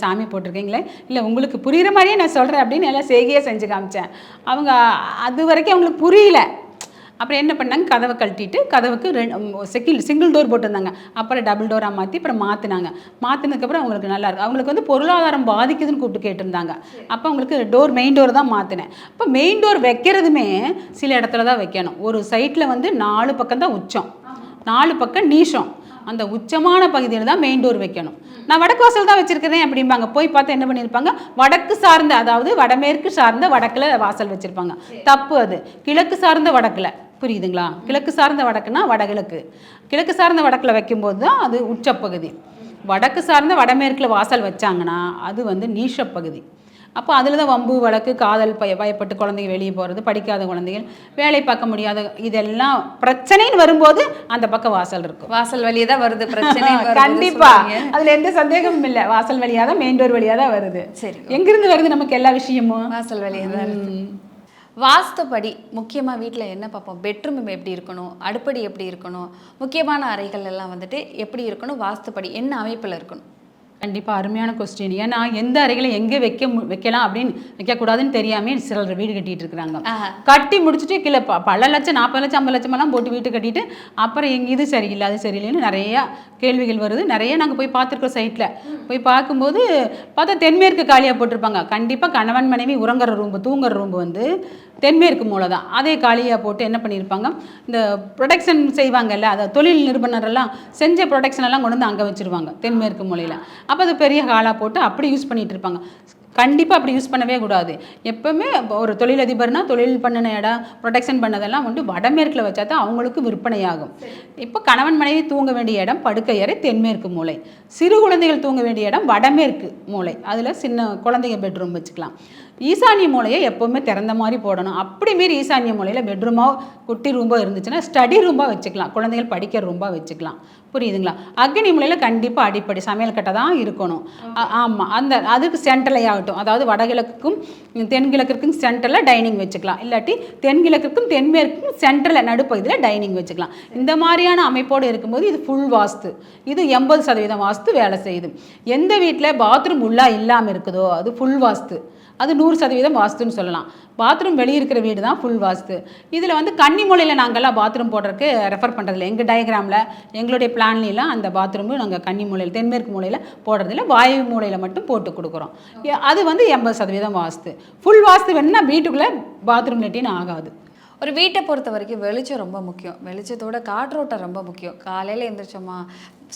சாமி போட்டிருக்கீங்களே? இல்லை உங்களுக்கு புரிகிற மாதிரியே நான் சொல்கிறேன் அப்படின்னு எல்லாம் செய்கையே செஞ்சு காமிச்சேன். அவங்க அது வரைக்கும் அவங்களுக்கு புரியல. அப்புறம் என்ன பண்ணாங்க? கதவை கழட்டிட்டு கதவுக்கு ரெண்டு செக்கில் சிங்கிள் டோர் போட்டிருந்தாங்க. அப்புறம் டபுள் டோராக மாற்றி அப்புறம் மாற்றினாங்க மாற்றினதுக்கப்புறம் அவங்களுக்கு நல்லா இருக்கும் அவங்களுக்கு வந்து பொருளாதாரம் பாதிக்குதுன்னு கூப்பிட்டு கேட்டிருந்தாங்க. அப்போ அவங்களுக்கு டோர் மெயின் டோர் தான் மாற்றினேன் அப்போ மெயின் டோர் வைக்கிறதுமே சில இடத்துல தான் வைக்கணும். ஒரு சைட்டில் வந்து நாலு பக்கம் தான் உச்சம். நாலு பக்கம் நீஷம். அந்த உச்சமான பகுதியில் தான் மெயின் டோர் வைக்கணும். நான் வடக்கு வாசல் தான் வச்சிருக்கிறேன் அப்படிம்பாங்க. போய் பார்த்து என்ன பண்ணியிருப்பாங்க? வடக்கு சார்ந்த அதாவது வடமேற்கு சார்ந்த வடக்கில் வாசல் வச்சுருப்பாங்க. தப்பு அது. கிழக்கு சார்ந்த வடக்கில். புரியுதுங்களா? கிழக்கு சார்ந்த வடக்குனா வடகிழக்கு. கிழக்கு சார்ந்த வடக்கில் வைக்கும்போது தான் அது உச்சப்பகுதி. வடக்கு சார்ந்த வடமேற்கில் வாசல் வச்சாங்கன்னா அது வந்து நீஷப்பகுதி. அப்போ அதில் தான் வம்பு வழக்கு காதல் பய பயப்பட்டு குழந்தைங்க வெளியே போகிறது படிக்காத குழந்தைகள் வேலை பார்க்க முடியாத இதெல்லாம் பிரச்சனைன்னு வரும்போது அந்த பக்கம் வாசல் இருக்கும். வாசல் வழியே தான் வருது பிரச்சனை வருது கண்டிப்பா. அதுல எந்த சந்தேகமும் இல்ல. வாசல் வழியா தான் மெயின் டோர் வழியா தான் வருது. சரி. எங்கிருந்து வருது நமக்கு எல்லா விஷயமும்? வாசல் வழியே தான் வாஸ்துப்படி முக்கியமாக வீட்டில் என்ன பார்ப்போம்? பெட்ரூம் எப்படி இருக்கணும்? அடுப்படி எப்படி இருக்கணும்? முக்கியமான அறைகள் எல்லாம் வந்துட்டு எப்படி இருக்கணும்? வாஸ்துப்படி என்ன அமைப்பில் இருக்கணும்? கண்டிப்பா அருமையான கொஸ்டின் ஏன்னா எந்த அறைகளை எங்கே வைக்க வைக்கலாம் அப்படின்னு வைக்கக்கூடாதுன்னு தெரியாம சிலர் வீடு கட்டிட்டு இருக்கிறாங்க. கட்டி முடிச்சுட்டு கீழே பல லட்சம் நாற்பது லட்சம் ஐம்பது லட்சம் எல்லாம் போட்டு வீட்டு கட்டிட்டு அப்புறம் எங்க இது சரியில்லை அது சரியில்லைன்னு நிறைய கேள்விகள் வருது. நிறைய நாங்கள் போய் பார்த்துருக்கோம் சைட்டில் போய் பார்க்கும்போது பார்த்தா தென்மேற்கு காலியாக போட்டிருப்பாங்க. கண்டிப்பாக கணவன் மனைவி உறங்குற ரூம்பு தூங்குற ரூம்பு வந்து தென்மேற்கு மூலை தான் அதே காலியாக போட்டு என்ன பண்ணியிருப்பாங்க இந்த ப்ரொடெக்ஷன் செய்வாங்கல்ல அதை தொழில் நிறுவனரெல்லாம் செஞ்ச ப்ரொடெக்ஷன் எல்லாம் கொண்டு வந்து அங்கே வச்சுருவாங்க தென்மேற்கு மூலையில். அப்போ அது பெரிய ஹாலாக போட்டு அப்படி யூஸ் பண்ணிகிட்டு இருப்பாங்க. கண்டிப்பாக அப்படி யூஸ் பண்ணவே கூடாது. எப்பவுமே ஒரு தொழிலதிபர்னா தொழில் பண்ணின இடம் ப்ரொடெக்ஷன் பண்ணதெல்லாம் வந்து வடமேற்கில் வச்சா தான் அவங்களுக்கு விற்பனையாகும். இப்போ கணவன் மனைவி தூங்க வேண்டிய இடம் படுக்கை அறை தென்மேற்கு மூலை சிறு குழந்தைகள் தூங்க வேண்டிய இடம் வடமேற்கு மூலை அதில் சின்ன குழந்தைங்க பெட்ரூம் வச்சுக்கலாம். ஈசானிய மூலையை எப்போவுமே திறந்த மாதிரி போடணும். அப்படி மீறி ஈசானிய மூலையில் பெட்ரூமாக குட்டி ரூம்போ இருந்துச்சுன்னா ஸ்டடி ரூம்பாக வச்சுக்கலாம். குழந்தைகள் படிக்கிற ரூம்பாக வச்சுக்கலாம். புரியுதுங்களா? அக்னி மூலையில் கண்டிப்பாக அடிப்படை சமையல் கட்டை தான் இருக்கணும். ஆமாம் அந்த அதுக்கு சென்ட்ரலை ஆகட்டும். அதாவது வடகிழக்குக்கும் தென்கிழக்கிற்கும் சென்டரில் டைனிங் வச்சுக்கலாம். இல்லாட்டி தென்கிழக்குக்கும் தென்மேற்கும் சென்டரில் நடுப்பகுதியில் டைனிங் வச்சுக்கலாம். இந்த மாதிரியான அமைப்போடு இருக்கும்போது இது ஃபுல் வாஸ்து. இது எண்பது சதவீதம் வாஸ்து வேலை செய்யுது. எந்த வீட்டில் பாத்ரூம் உள்ளா இல்லாமல் இருக்குதோ அது ஃபுல் வாஸ்து. அது நூறு சதவீதம் வாஸ்துன்னு சொல்லலாம். பாத்ரூம் வெளியே இருக்கிற வீடு தான் ஃபுல் வாஸ்து. இதில் வந்து கன்னி மூலையில் நாங்கள்லாம் பாத்ரூம் போடுறதுக்கு ரெஃபர் பண்ணுறதில்ல எங்கள் டயக்ராமில் எங்களுடைய பிளான்லாம் அந்த பாத்ரூமு நாங்கள் கன்னி மூலையில் தென்மேற்கு மூலையில் போடுறதில்ல. வாயு மூலையில் மட்டும் போட்டு கொடுக்குறோம். எ- அது வந்து எண்பது சதவீதம் வாஸ்து. ஃபுல் வாஸ்து வேணுன்னா வீட்டுக்குள்ளே பாத்ரூம் லெட்டின் ஆகாது. ஒரு வீட்டை பொறுத்த வரைக்கும் வெளிச்சம் ரொம்ப முக்கியம். வெளிச்சத்தோட காற்றோட்டம் ரொம்ப முக்கியம். காலையில் எழுந்திரிச்சோமா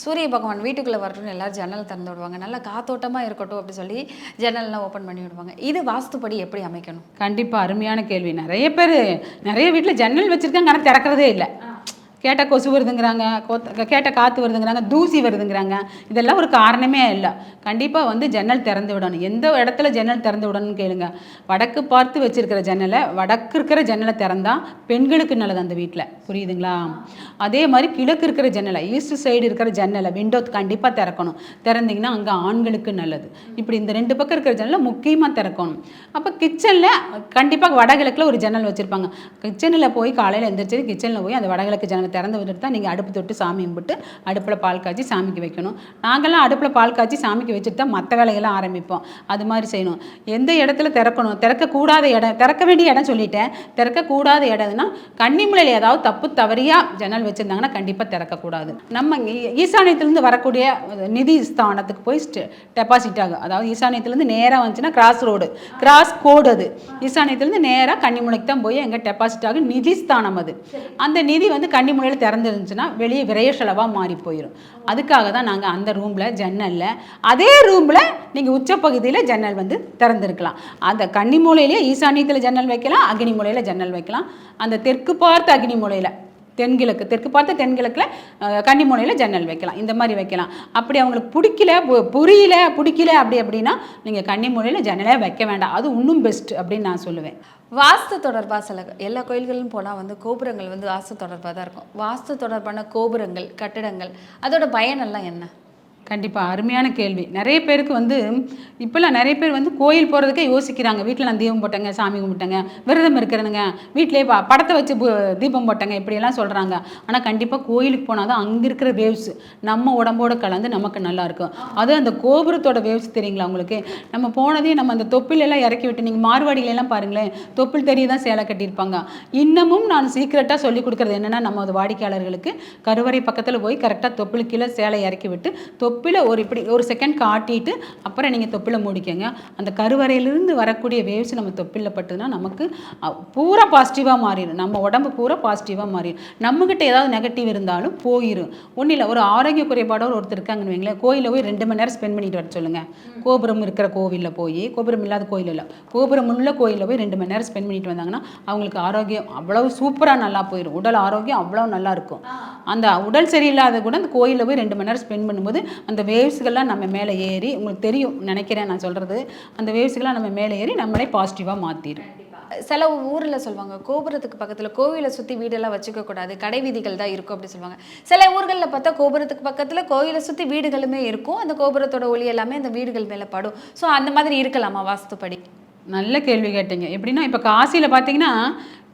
சூரிய பகவான் வீட்டுக்குள்ளே வரட்டும்னு எல்லோரும் ஜன்னல் திறந்து விடுவாங்க. நல்லா காத்தோட்டமாக இருக்கட்டும் அப்படி சொல்லி ஜன்னல்லாம் ஓப்பன் பண்ணி விடுவாங்க. இது வாஸ்துப்படி எப்படி அமைக்கணும்? கண்டிப்பாக அருமையான கேள்வி. நிறைய பேர் நிறைய வீட்டில் ஜன்னல் வச்சுருக்காங்க ஆனால் திறக்கிறதே இல்லை. கேட்ட கொசு வருதுங்கிறாங்க கோத்த கேட்ட காற்று வருதுங்கிறாங்க தூசி வருதுங்கிறாங்க. இதெல்லாம் ஒரு காரணமே இல்லை. கண்டிப்பாக வந்து ஜன்னல் திறந்து விடணும். எந்த இடத்துல ஜன்னல் திறந்து விடணும்னு கேளுங்க. வடக்கு பார்த்து வச்சுருக்கிற ஜன்னலை வடக்கு இருக்கிற ஜன்னலை திறந்தால் பெண்களுக்கு நல்லது அந்த வீட்டில் புரியுதுங்களா? அதே மாதிரி கிழக்கு இருக்கிற ஜன்னலை ஈஸ்ட் சைடு இருக்கிற ஜன்னலை விண்டோ கண்டிப்பாக திறக்கணும். திறந்தீங்கன்னா அங்கே ஆண்களுக்கு நல்லது. இப்படி இந்த ரெண்டு பக்கம் இருக்கிற ஜன்னலை முக்கியமாக திறக்கணும். அப்போ கிச்சனில் கண்டிப்பாக வடகிழக்கில் ஒரு ஜன்னல் வச்சுருப்பாங்க. கிச்சனில் போய் காலையில் எழுந்திரிச்சது கிச்சனில் போய் அந்த வடகிழக்கு ஜன்னலை திறந்து விட்டுட்டு தான் நீங்கள் அடுப்பு தொட்டு சாமி கும்பிட்டு அடுப்பில் பால் காய்ச்சி சாமிக்கு வைக்கணும். நாங்கள்லாம் அடுப்பில் பால் காய்ச்சி சாமிக்கு வச்சுட்டு தான் மற்ற வேலையெல்லாம் ஆரம்பிப்போம். அது மாதிரி செய்யணும். எந்த இடத்துல திறக்கணும்? திறக்கக்கூடாத இடம் திறக்க வேண்டிய இடம் சொல்லிட்டேன். திறக்கக்கூடாத இடம்னா கன்னிமுலையில் ஏதாவது தப்பு தவறியாக ஜன்னல் வச்சுருந்தாங்கன்னா கண்டிப்பாக திறக்கக்கூடாது நம்ம ஈ- ஈசானியத்திலேருந்து வரக்கூடிய நிதி ஸ்தானத்துக்கு போய் டெபாசிட் ஆகும். அதாவது ஈசானியத்திலேருந்து நேராக வந்துச்சுன்னா கிராஸ் ரோடு கிராஸ் கோடு அது. ஈசானியத்திலேருந்து நேராக கன்னிமுலைக்கு தான் போய் எங்கே டெபாசிட் ஆகும். நிதி ஸ்தானம் அது. அந்த நிதி வந்து சமையல் திறந்துருந்துச்சுன்னா வெளியே விரைய செலவாக மாறி போயிடும் அதுக்காக தான் நாங்கள் அந்த ரூமில் ஜன்னலில் அதே ரூமில் நீங்கள் உச்சப்பகுதியில் ஜன்னல் வந்து திறந்துருக்கலாம். அந்த கன்னி மூலையிலே ஈசானியத்தில் ஜன்னல் வைக்கலாம் அக்னி மூலையில் ஜன்னல் வைக்கலாம். அந்த தெற்கு பார்த்த அக்னி மூலையில் தென்கிழக்கு தெற்கு பார்த்த தென்கிழக்கில் அஹ், கன்னி மூலையில் ஜன்னல் வைக்கலாம். இந்த மாதிரி வைக்கலாம். அப்படி அவங்களுக்கு பிடிக்கல பு- புரியல பிடிக்கல அப்படி அப்படின்னா நீங்கள் கன்னி மூலையில் ஜன்னலே வைக்க வேண்டாம். அது இன்னும் பெஸ்ட் அப்படின்னு நான் சொல்லுவேன். வாஸ்து தொடர்பாக சில எல்லா கோயில்களும் போனால் வந்து கோபுரங்கள் வந்து வாஸ்து தொடர்பாக தான் இருக்கும். வாஸ்து தொடர்பான கோபுரங்கள் கட்டிடங்கள் அதோட பயனெல்லாம் என்ன? கண்டிப்பாக அருமையான கேள்வி. நிறைய பேருக்கு வந்து இப்போல்லாம் நிறைய பேர் வந்து கோயில் போகிறதுக்கே யோசிக்கிறாங்க. வீட்டில் நான் தீபம் போட்டேங்க சாமி கும்பிட்டேங்க விரதம் இருக்கிறேனுங்க வீட்டிலே பா படத்தை வச்சு தீபம் போட்டேங்க இப்படியெல்லாம் சொல்கிறாங்க ஆனால் கண்டிப்பாக கோயிலுக்கு போனால் தான் அங்கே இருக்கிற வேவ்ஸ் நம்ம உடம்போட கலந்து நமக்கு நல்லாயிருக்கும் அது அந்த கோபுரத்தோட வேவ்ஸ் தெரியுங்களா உங்களுக்கு? நம்ம போனதே நம்ம அந்த தொப்பிலெல்லாம் இறக்கி விட்டு நீங்கள் மார்வாடிகளெல்லாம் பாருங்களேன் தொப்பில் தெரிய தான் சேலை கட்டியிருப்பாங்க. இன்னமும் நான் சீக்கிரட்டாக சொல்லி கொடுக்குறது என்னென்னா நம்ம வாடிக்கையாளர்களுக்கு கருவறை பக்கத்தில் போய் கரெக்டாக தொப்பில் கீழே சேலை இறக்கி விட்டு தொப்பு தொப்பில் ஒரு இப்படி ஒரு செகண்ட் காட்டிட்டு அப்புறம் நீங்கள் தொப்பில் மூடிக்கங்க. அந்த கருவறையிலிருந்து வரக்கூடிய வேவ்ஸ் நம்ம தொப்பில் பட்டுதுன்னா நமக்கு பூரா பாசிட்டிவாக மாறிடும் நம்ம உடம்பு பூரா பாசிட்டிவாக மாறிடும் நம்மக்கிட்ட ஏதாவது நெகட்டிவ் இருந்தாலும் போயிடும் ஒன்றும் இல்லை ஒரு ஆரோக்கிய குறைபாடோடு ஒருத்தர் இருக்காங்கன்னு வைங்களேன் கோயிலில் போய் ரெண்டு மணி நேரம் ஸ்பெண்ட் பண்ணிட்டு வர சொல்லுங்கள் கோபுரம் இருக்கிற கோவிலில் போய் கோபுரம் இல்லாத கோயில் இல்லை கோபுரம் உள்ள கோயிலில் போய் ரெண்டு மணி நேரம் ஸ்பெண்ட் பண்ணிட்டு வந்தாங்கன்னா அவங்களுக்கு ஆரோக்கியம் அவ்வளவு சூப்பராக நல்லா போயிடும் உடல் ஆரோக்கியம் அவ்வளோ நல்லா இருக்கும். அந்த உடல் சரியில்லாத கூட அந்த கோயிலில் போய் ரெண்டு மணி நேரம் ஸ்பெண்ட் பண்ணும்போது அந்த வேவ்ஸ்கள்லாம் நம்ம மேலே ஏறி உங்களுக்கு தெரியும் நினைக்கிறேன் நான் சொல்கிறது அந்த வேவ்ஸ்கள்லாம் நம்ம மேலே ஏறி நம்மளே பாசிட்டிவாக மாற்றிடும் சில ஊரில் சொல்லுவாங்க கோபுரத்துக்கு பக்கத்தில் கோவிலை சுற்றி வீடெல்லாம் வச்சுக்க கூடாது கடை வீதிகள் தான் இருக்கும் அப்படி சொல்லுவாங்க. சில ஊர்களில் பார்த்தா கோபுரத்துக்கு பக்கத்தில் கோயிலை சுற்றி வீடுகளுமே இருக்கும் அந்த கோபுரத்தோட ஒளி எல்லாமே அந்த வீடுகள் மேலே படும். ஸோ அந்த மாதிரி இருக்கலாமா வாஸ்துப்படி? நல்ல கேள்வி கேட்டீங்க. எப்படின்னா இப்போ காசியில் பார்த்தீங்கன்னா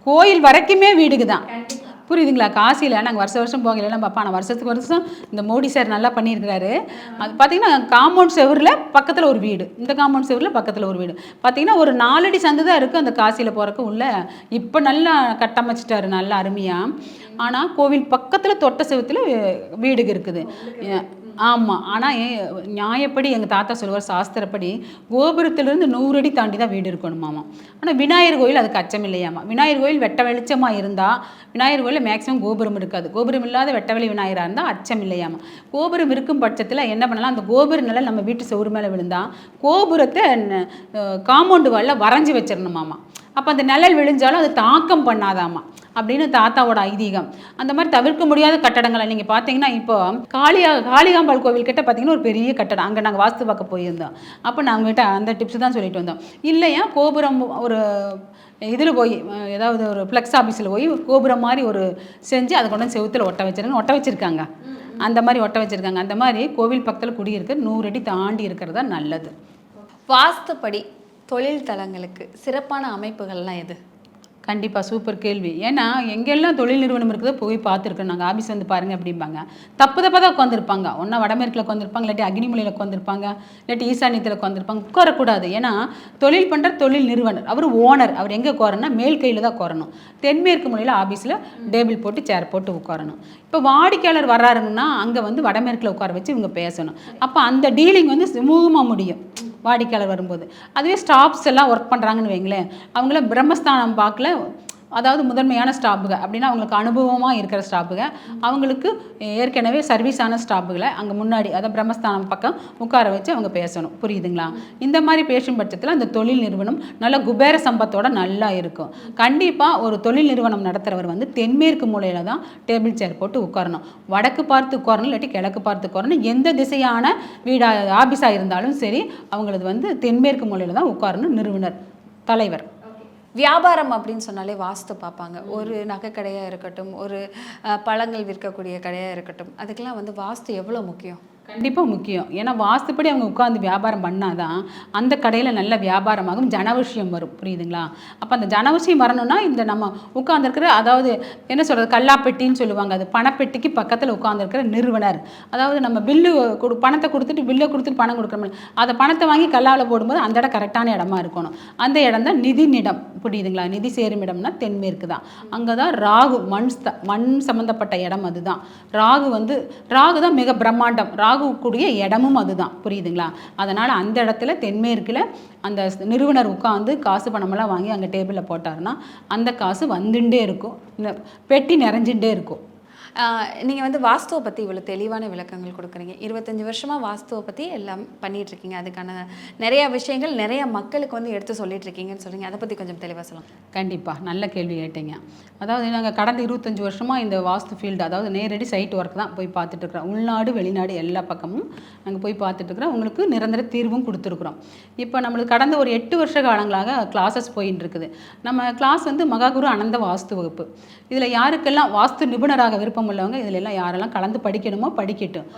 கோயில் வரைக்குமே வீடுக்கு தான். புரியுதுங்களா? காசியில் நாங்கள் வருஷ வருஷம் போகலாம் பார்ப்போம் ஆனால் வருஷத்துக்கு வருஷம் இந்த மோடி சார் நல்லா பண்ணியிருக்கிறாரு. அது பார்த்தீங்கன்னா காம்பவுண்ட் செவரில் பக்கத்தில் ஒரு வீடு. இந்த காம்பவுண்ட் செவரில் பக்கத்தில் ஒரு வீடு. பார்த்தீங்கன்னா ஒரு நாலடி சந்து தான் இருக்குது அந்த காசியில் போகிறக்கு உள்ள. இப்போ நல்லா கட்டமைச்சிட்டாரு நல்லா அருமையாக ஆனால் கோவில் பக்கத்தில் தொட்ட செவத்தில் வீடுக்கு இருக்குது. ஆமாம் ஆனால் நியாயப்படி எங்கள் தாத்தா சொல்லுவார் சாஸ்திரப்படி கோபுரத்திலிருந்து நூறு அடி தாண்டி தான் வீடு இருக்கணுமாமா. ஆனால் விநாயகர் கோயில் அதுக்கு அச்சம் இல்லையாமா. விநாயகர் கோயில் வெட்ட வெளிச்சமாக இருந்தால் விநாயகர் கோயிலில் மேக்ஸிமம் கோபுரம் இருக்காது. கோபுரம் இல்லாத வெட்ட வெளி விநாயகராக இருந்தால் அச்சம் இல்லையாமா. கோபுரம் இருக்கும் பட்சத்தில் என்ன பண்ணலாம்? அந்த கோபுர நிலை நம்ம வீட்டு சவுறு மேலே விழுந்தால் கோபுரத்தை காம்பவுண்டு வாலில் வரைஞ்சி வச்சிடணுமாமா அப்போ அந்த நிழல் விழுந்தாலும் அது தாக்கம் பண்ணாதாமா? அப்படின்னு தாத்தாவோட ஐதீகம். அந்த மாதிரி தவிர்க்க முடியாத கட்டடங்களை நீங்கள் பார்த்தீங்கன்னா இப்போ காளியா காளிகாம்பாள் கோவில் கிட்ட பார்த்தீங்கன்னா ஒரு பெரிய கட்டடம். அங்கே நாங்கள் வாஸ்து பார்க்க போயிருந்தோம். அப்போ நாங்கள் கிட்ட அந்த டிப்ஸ் தான் சொல்லிட்டு வந்தோம். இல்லையா கோபுரம் ஒரு இதில் போய் ஏதாவது ஒரு ஃப்ளெக்ஸ் ஆஃபீஸில் போய் கோபுரம் மாதிரி ஒரு செஞ்சு அதை கொண்டு வந்து செவுத்துல ஒட்ட வச்சிருக்காங்க ஒட்ட வச்சுருக்காங்க. அந்த மாதிரி ஒட்ட வச்சுருக்காங்க. அந்த மாதிரி கோவில் பக்கத்தில் குடியிருக்க நூறு அடி தாண்டி இருக்கிறது தான் நல்லது. வாஸ்துப்படி தொழில் தலங்களுக்கு சிறப்பான அமைப்புகள்லாம் எது? கண்டிப்பாக சூப்பர் கேள்வி. ஏன்னா எங்கெல்லாம் தொழில் நிறுவனம் இருக்குதோ போய் பார்த்துருக்கோம் நாங்கள் ஆஃபீஸ் வந்து பாருங்கள் அப்படிம்பாங்க. தப்பு தப்பாக தான் உட்காந்துருப்பாங்க ஒன்றா வடமேற்கில் உட்காந்துருப்பாங்க இல்லாட்டி அக்னிமலையில் உட்காந்துருப்பாங்க இல்லாட்டி ஈசானியத்தில் உட்காந்துருப்பாங்க உட்காரக்கூடாது. ஏன்னா தொழில் பண்ணுற தொழில் நிறுவனர் அவர் ஓனர் அவர் எங்கே உட்காரணும்னா மேல் கையில் தான் உட்காரணும் தென்மேற்கு மொழியில் ஆஃபீஸில் டேபிள் போட்டு சேர் போட்டு உட்காரணும். இப்போ வாடிக்கையாளர் வர்றாருங்கன்னா அங்கே வந்து வடமேற்கில் உட்கார வச்சு இவங்க பேசணும். அப்போ அந்த டீலிங் வந்து சுமூகமாக முடியும். வாடிக்கையாளர் வரும்போது. அதுவே ஸ்டாஃப்ஸ் எல்லாம் ஒர்க் பண்ணுறாங்கன்னு வைங்களேன். அவங்கள பிரம்மஸ்தானம் பார்க்கல அதாவது முதன்மையான ஸ்டாஃபுக அப்படின்னா அவங்களுக்கு அனுபவமாக இருக்கிற ஸ்டாஃபுக அவங்களுக்கு ஏற்கனவே சர்வீஸான ஸ்டாஃபுகளை அங்கே முன்னாடி அதாவது பிரம்மஸ்தானம் பக்கம் உட்கார வச்சு அவங்க பேசணும். புரியுதுங்களா? இந்த மாதிரி பேசும் பட்சத்தில் அந்த தொழில் நிறுவனம் நல்ல குபேர சம்பத்தோட நல்லா இருக்கும். கண்டிப்பாக ஒரு தொழில் நிறுவனம் நடத்துகிறவர் வந்து தென்மேற்கு மூலையில் தான் டேபிள் சேர் போட்டு உட்காரணும். வடக்கு பார்த்து உட்காரணும் இல்லாட்டி கிழக்கு பார்த்து உட்காரணும். எந்த திசையான வீடாக ஆஃபீஸாக இருந்தாலும் சரி அவங்களது வந்து தென்மேற்கு மூலையில் தான் உட்காரணும் நிறுவனர் தலைவர். வியாபாரம் அப்படின்னு சொன்னாலே வாஸ்து பார்ப்பாங்க. ஒரு நகை கடையாக இருக்கட்டும் ஒரு பழங்கள் விற்கக்கூடிய கடையாக இருக்கட்டும் அதுக்கெல்லாம் வந்து வாஸ்து எவ்வளோ முக்கியம்? கண்டிப்பாக முக்கியம். ஏன்னா வாஸ்துப்படி அவங்க உட்காந்து வியாபாரம் பண்ணால் தான் அந்த கடையில் நல்ல வியாபாரமாகும் ஜனவசியம் வரும். புரியுதுங்களா? அப்போ அந்த ஜனவசியம் வரணும்னா இந்த நம்ம உட்காந்துருக்கிற அதாவது என்ன சொல்கிறது கல்லாப்பெட்டின்னு சொல்லுவாங்க அது பணப்பெட்டிக்கு பக்கத்தில் உட்காந்துருக்கிற நிறுவனர். அதாவது நம்ம பில்லு கொடு பணத்தை கொடுத்துட்டு பில்லை கொடுத்துட்டு பணம் கொடுக்குறோம். அதை பணத்தை வாங்கி கல்லாவில் போடும்போது அந்த இடம் கரெக்டான இடமா இருக்கணும். அந்த இடம் தான் நிதி நிடம் புரியுதுங்களா? நிதி சேரும் இடம்னா தென்மேற்கு தான். அங்கே தான் ராகு மண் மண் சம்மந்தப்பட்ட இடம் அதுதான். ராகு வந்து ராகு தான் மிக பிரம்மாண்டம். ராகு ஆகக்கூடிய இடமும் அதுதான். புரியுதுங்களா? அதனால் அந்த இடத்துல தென்மேற்கில் அந்த நிறுவனர் உட்காந்து காசு பணமெல்லாம் வாங்கி அங்கே டேபிளில் போட்டாருன்னா அந்த காசு வந்துட்டே இருக்கும். இந்த பெட்டி நிறைஞ்சுட்டே இருக்கும். நீங்கள் வந்து வாஸ்துவை பற்றி இவ்வளோ தெளிவான விளக்கங்கள் கொடுக்குறீங்க. இருபத்தஞ்சி வருஷமாக வாஸ்துவை பற்றி எல்லாம் பண்ணிகிட்ருக்கீங்க அதுக்கான நிறையா விஷயங்கள் நிறையா மக்களுக்கு வந்து எடுத்து சொல்லிகிட்ருக்கீங்கன்னு இருக்கீங்கன்னு அதை பற்றி கொஞ்சம் தெளிவாக சொல்லுங்கள் கண்டிப்பாக நல்ல கேள்வி கேட்டீங்க. அதாவது நாங்கள் கடந்த இருபத்தஞ்சி வருஷமாக இந்த வாஸ்து ஃபீல்டு அதாவது நேரடி சைட் ஒர்க் தான் போய் பார்த்துட்ருக்குறோம் உள்நாடு வெளிநாடு எல்லா பக்கமும் நாங்கள் போய் பார்த்துட்ருக்குறோம் உங்களுக்கு நிரந்தர தீர்வும் கொடுத்துருக்குறோம். இப்போ நம்மளுக்கு கடந்த ஒரு எட்டு வருஷ காலங்களாக கிளாஸஸ் போயின்னு இருக்குது நம்ம கிளாஸ் வந்து மகாகுரு அனந்த வாஸ்து வகுப்பு. இதில் யாருக்கெல்லாம் வாஸ்து நிபுணராக விருப்பம் உள்ளவங்க இதில் எல்லாம் யாரெல்லாம் கலந்து படிக்கணுமோ படிக்கட்டும்.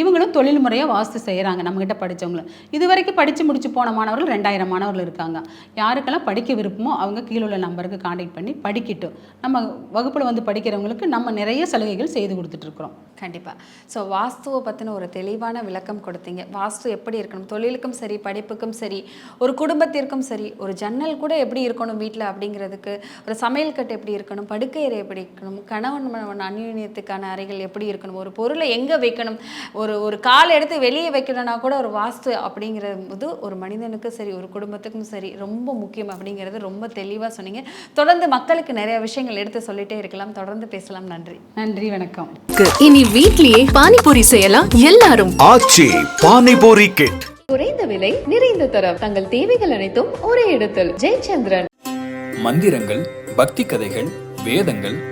இவங்களும் தொழில் முறையாக வாஸ்து செய்கிறாங்க நம்மக்கிட்ட படித்தவங்களும் இது வரைக்கும் படித்து முடிச்சு போன மாணவர்கள் ரெண்டாயிரம் மாணவர்கள் இருக்காங்க. யாருக்கெல்லாம் படிக்க விருப்பமோ அவங்க கீழே உள்ள நம்பருக்கு காண்டாக்ட் பண்ணி படிக்கட்டும். நம்ம வகுப்பில் வந்து படிக்கிறவங்களுக்கு நம்ம நிறைய சலுகைகள் செய்து கொடுத்துட்ருக்குறோம் கண்டிப்பாக ஸோ வாஸ்துவை பற்றின ஒரு தெளிவான விளக்கம் கொடுத்தீங்க. வாஸ்து எப்படி இருக்கணும்? தொழிலுக்கும் சரி படிப்புக்கும் சரி ஒரு குடும்பத்திற்கும் சரி ஒரு ஜன்னல் கூட எப்படி இருக்கணும் வீட்டில் அப்படிங்கிறதுக்கு ஒரு சமையல் கட்டு எப்படி இருக்கணும்? படுக்கையறை எப்படி இருக்கணும்? கணவன் மனைவன் அந்யுன்யத்துக்கான அறைகள் எப்படி இருக்கணும்? ஒரு பொருளை எங்கே வைக்கணும்? ஒரு ஒரு கால் எடுத்து வெளியே வைக்கணும்னா கூட ஒரு வாஸ்து அப்படிங்கிறது ஒரு மனிதனுக்கு சரி ஒரு குடும்பத்துக்கும் சரி ரொம்ப முக்கியம் அப்படிங்கிறது ரொம்ப தெளிவாக சொன்னீங்க. தொடர்ந்து மக்களுக்கு நிறைய விஷயங்கள் எடுத்து சொல்லிட்டே இருக்கலாம். தொடர்ந்து பேசலாம். நன்றி. நன்றி வணக்கம். இனி வீட்லயே பானிபூரி செய்யலாம். எல்லாரும் ஆச்சி பானிபூரி கிட் குறைந்த விலை நிறைந்த தரம். தங்கள் தேவைகள் அனைத்தும் ஒரே இடத்தில். ஜெயச்சந்திரன். மந்திரங்கள் பக்தி கதைகள் வேதங்கள்